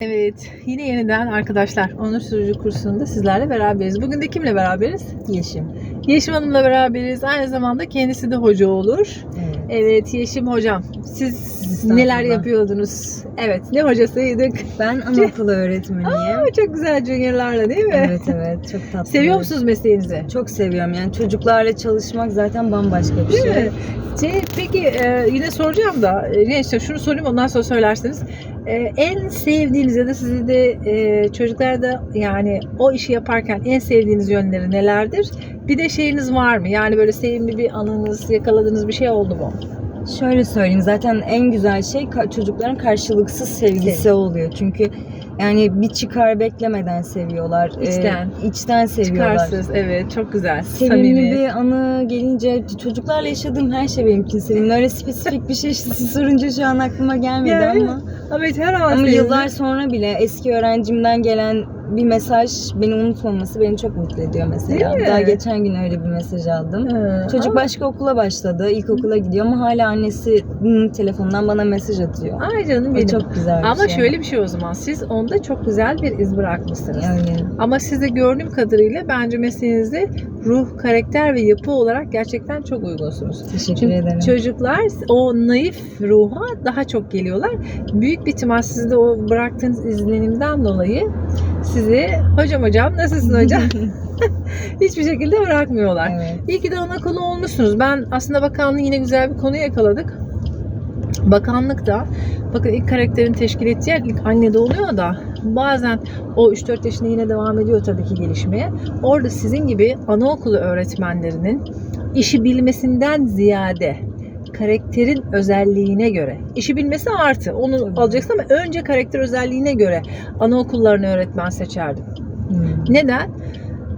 Evet, yine yeniden arkadaşlar Onur Sürücü kursunda sizlerle beraberiz. Bugün de kimle beraberiz? Yeşim. Yeşim Hanım'la beraberiz. Aynı zamanda kendisi de hoca olur. Evet. Evet Yeşim hocam, siz neler yapıyordunuz? Evet, ne hocasıydık? Ben anaokulu öğretmeniyim. Aa, çok güzel juniorlarla değil mi? evet evet çok tatlı. Seviyor musunuz mesleğinizi? Çok seviyorum yani çocuklarla çalışmak zaten bambaşka bir Değil şey. mi? Şey, peki e, yine soracağım da e, neyse şunu sorayım ondan sonra söylersiniz. E, en sevdiğiniz ya da sizi de e, çocuklarda yani o işi yaparken en sevdiğiniz yönleri nelerdir? Bir de şeyiniz var mı? Yani böyle sevimli bir anınız, yakaladığınız bir şey oldu mu? Şöyle söyleyeyim zaten en güzel şey çocukların karşılıksız sevgisi Sevgi. oluyor. Çünkü yani bir çıkar beklemeden seviyorlar. Ee, İçten. içten seviyorlar. Çıkarsız, evet çok güzel. Sevimli Samimi. bir anı gelince çocuklarla yaşadığım her şey benim için sevimli. Öyle spesifik bir şey siz sorunca şu an aklıma gelmedi Yani, ama. Evet her an Ama sevimli. yıllar sonra bile eski öğrencimden gelen bir mesaj beni unutmaması beni çok mutlu ediyor mesela. Değil mi? Daha geçen gün öyle bir mesaj aldım. Ha, Çocuk ama- başka okula başladı. ilkokula gidiyor ama hala annesi telefondan bana mesaj atıyor. Ay canım O benim. çok güzel bir Ama şey. şöyle bir şey o zaman siz onda çok güzel bir iz bırakmışsınız. Yani Ama size gördüğüm kadarıyla bence mesleğinizde ruh, karakter ve yapı olarak gerçekten çok uygunsunuz. teşekkür Çünkü ederim. çocuklar o naif ruha daha çok geliyorlar. Büyük bir ihtimal sizde o bıraktığınız izlenimden dolayı sizi hocam hocam nasılsın hocam hiçbir şekilde bırakmıyorlar. Evet. İyi ki de ana konu olmuşsunuz. Ben aslında bakanlığı yine güzel bir konu yakaladık. Bakanlıkta bakın ilk karakterin teşkil ettiği yer ilk annede oluyor da bazen o 3-4 yaşında yine devam ediyor tabii ki gelişmeye. Orada sizin gibi anaokulu öğretmenlerinin işi bilmesinden ziyade karakterin özelliğine göre. işi bilmesi artı. Onu Tabii. alacaksın ama önce karakter özelliğine göre anaokullarını öğretmen seçerdim. Hmm. Neden?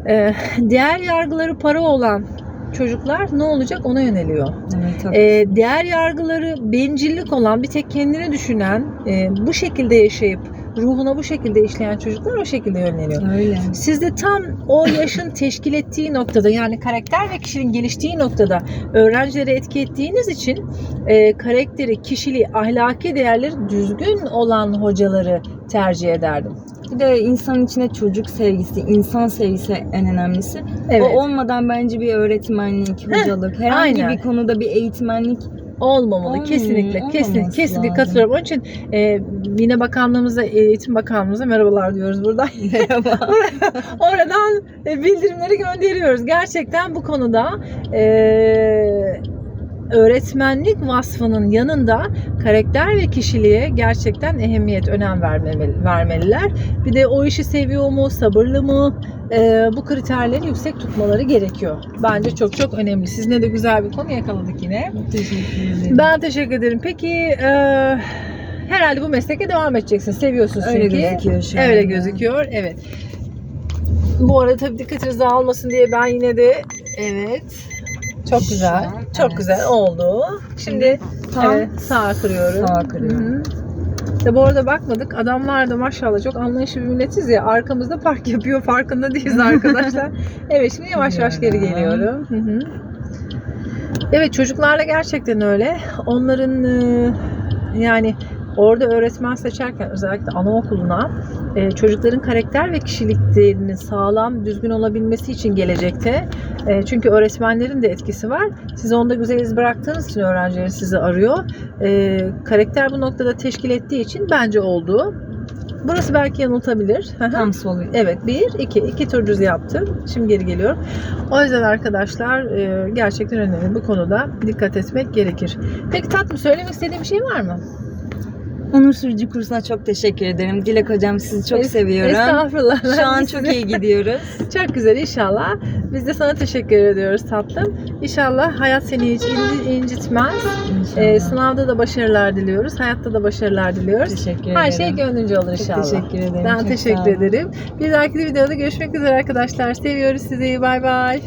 Ee, değer yargıları para olan çocuklar ne olacak ona yöneliyor. Evet, Ee, değer yargıları bencillik olan bir tek kendini düşünen e, bu şekilde yaşayıp ruhuna bu şekilde işleyen çocuklar o şekilde yöneliyor. öyle. Siz de tam o yaşın teşkil ettiği noktada yani karakter ve kişinin geliştiği noktada öğrencileri etki ettiğiniz için e, karakteri, kişiliği, ahlaki değerleri düzgün olan hocaları tercih ederdim. Bir de insanın içine çocuk sevgisi, insan sevgisi en önemlisi. Evet. O olmadan bence bir öğretmenlik, hocalık, herhangi aynen. bir konuda bir eğitmenlik Olmamalı. Olmuyor, kesinlikle. Kesin, kesinlikle katılıyorum. Onun için e, yine bakanlığımıza, Eğitim Bakanlığımıza merhabalar diyoruz buradan. merhaba. Oradan e, bildirimleri gönderiyoruz. Gerçekten bu konuda e, öğretmenlik vasfının yanında karakter ve kişiliğe gerçekten ehemmiyet, önem vermemeli, vermeliler. Bir de o işi seviyor mu, sabırlı mı? E, bu kriterleri yüksek tutmaları gerekiyor. Bence çok çok önemli. Sizinle de güzel bir konu yakaladık yine. Teşekkür ederim. Ben teşekkür ederim. Peki e, herhalde bu mesleke devam edeceksin. Seviyorsun Öyle çünkü. gözüküyor şu Öyle anda. gözüküyor. Evet. Bu arada tabii dikkatinizi dağılmasın diye ben yine de evet. Çok güzel. Çok evet. güzel oldu. Şimdi Tam evet, sağa kırıyorum. sağa kırıyorum. Hı hı. İşte bu arada bakmadık. Adamlar da maşallah çok anlayışlı bir milletiz ya. Arkamızda park yapıyor. Farkında değiliz arkadaşlar. evet şimdi yavaş yavaş geri geliyorum. Hı hı. Evet çocuklarla gerçekten öyle. Onların e, yani orada öğretmen seçerken özellikle anaokuluna e, çocukların karakter ve kişiliklerinin sağlam, düzgün olabilmesi için gelecekte. E, çünkü öğretmenlerin de etkisi var. Siz onda güzel iz bıraktığınız için öğrenciler sizi arıyor. E, karakter bu noktada teşkil ettiği için bence oldu. Burası belki yanıltabilir. Tam sol. Evet bir, iki. iki tur düz yaptım. Şimdi geri geliyorum. O yüzden arkadaşlar e, gerçekten önemli. Bu konuda dikkat etmek gerekir. Peki tatlım söylemek istediğim bir şey var mı? Onur Sürücü kursuna çok teşekkür ederim. Dilek hocam sizi çok Es- seviyorum. Estağfurullah. Şu an çok iyi gidiyoruz. Çok güzel inşallah. Biz de sana teşekkür ediyoruz tatlım. İnşallah hayat seni hiç inci- incitmez. İnşallah. E, sınavda da başarılar diliyoruz. Hayatta da başarılar diliyoruz. teşekkür ederim. Her şey gönlünce olur Çok inşallah. teşekkür ederim. Ben çok teşekkür ederim. Bir dahaki videoda görüşmek üzere arkadaşlar. Seviyoruz sizi. Bay bay.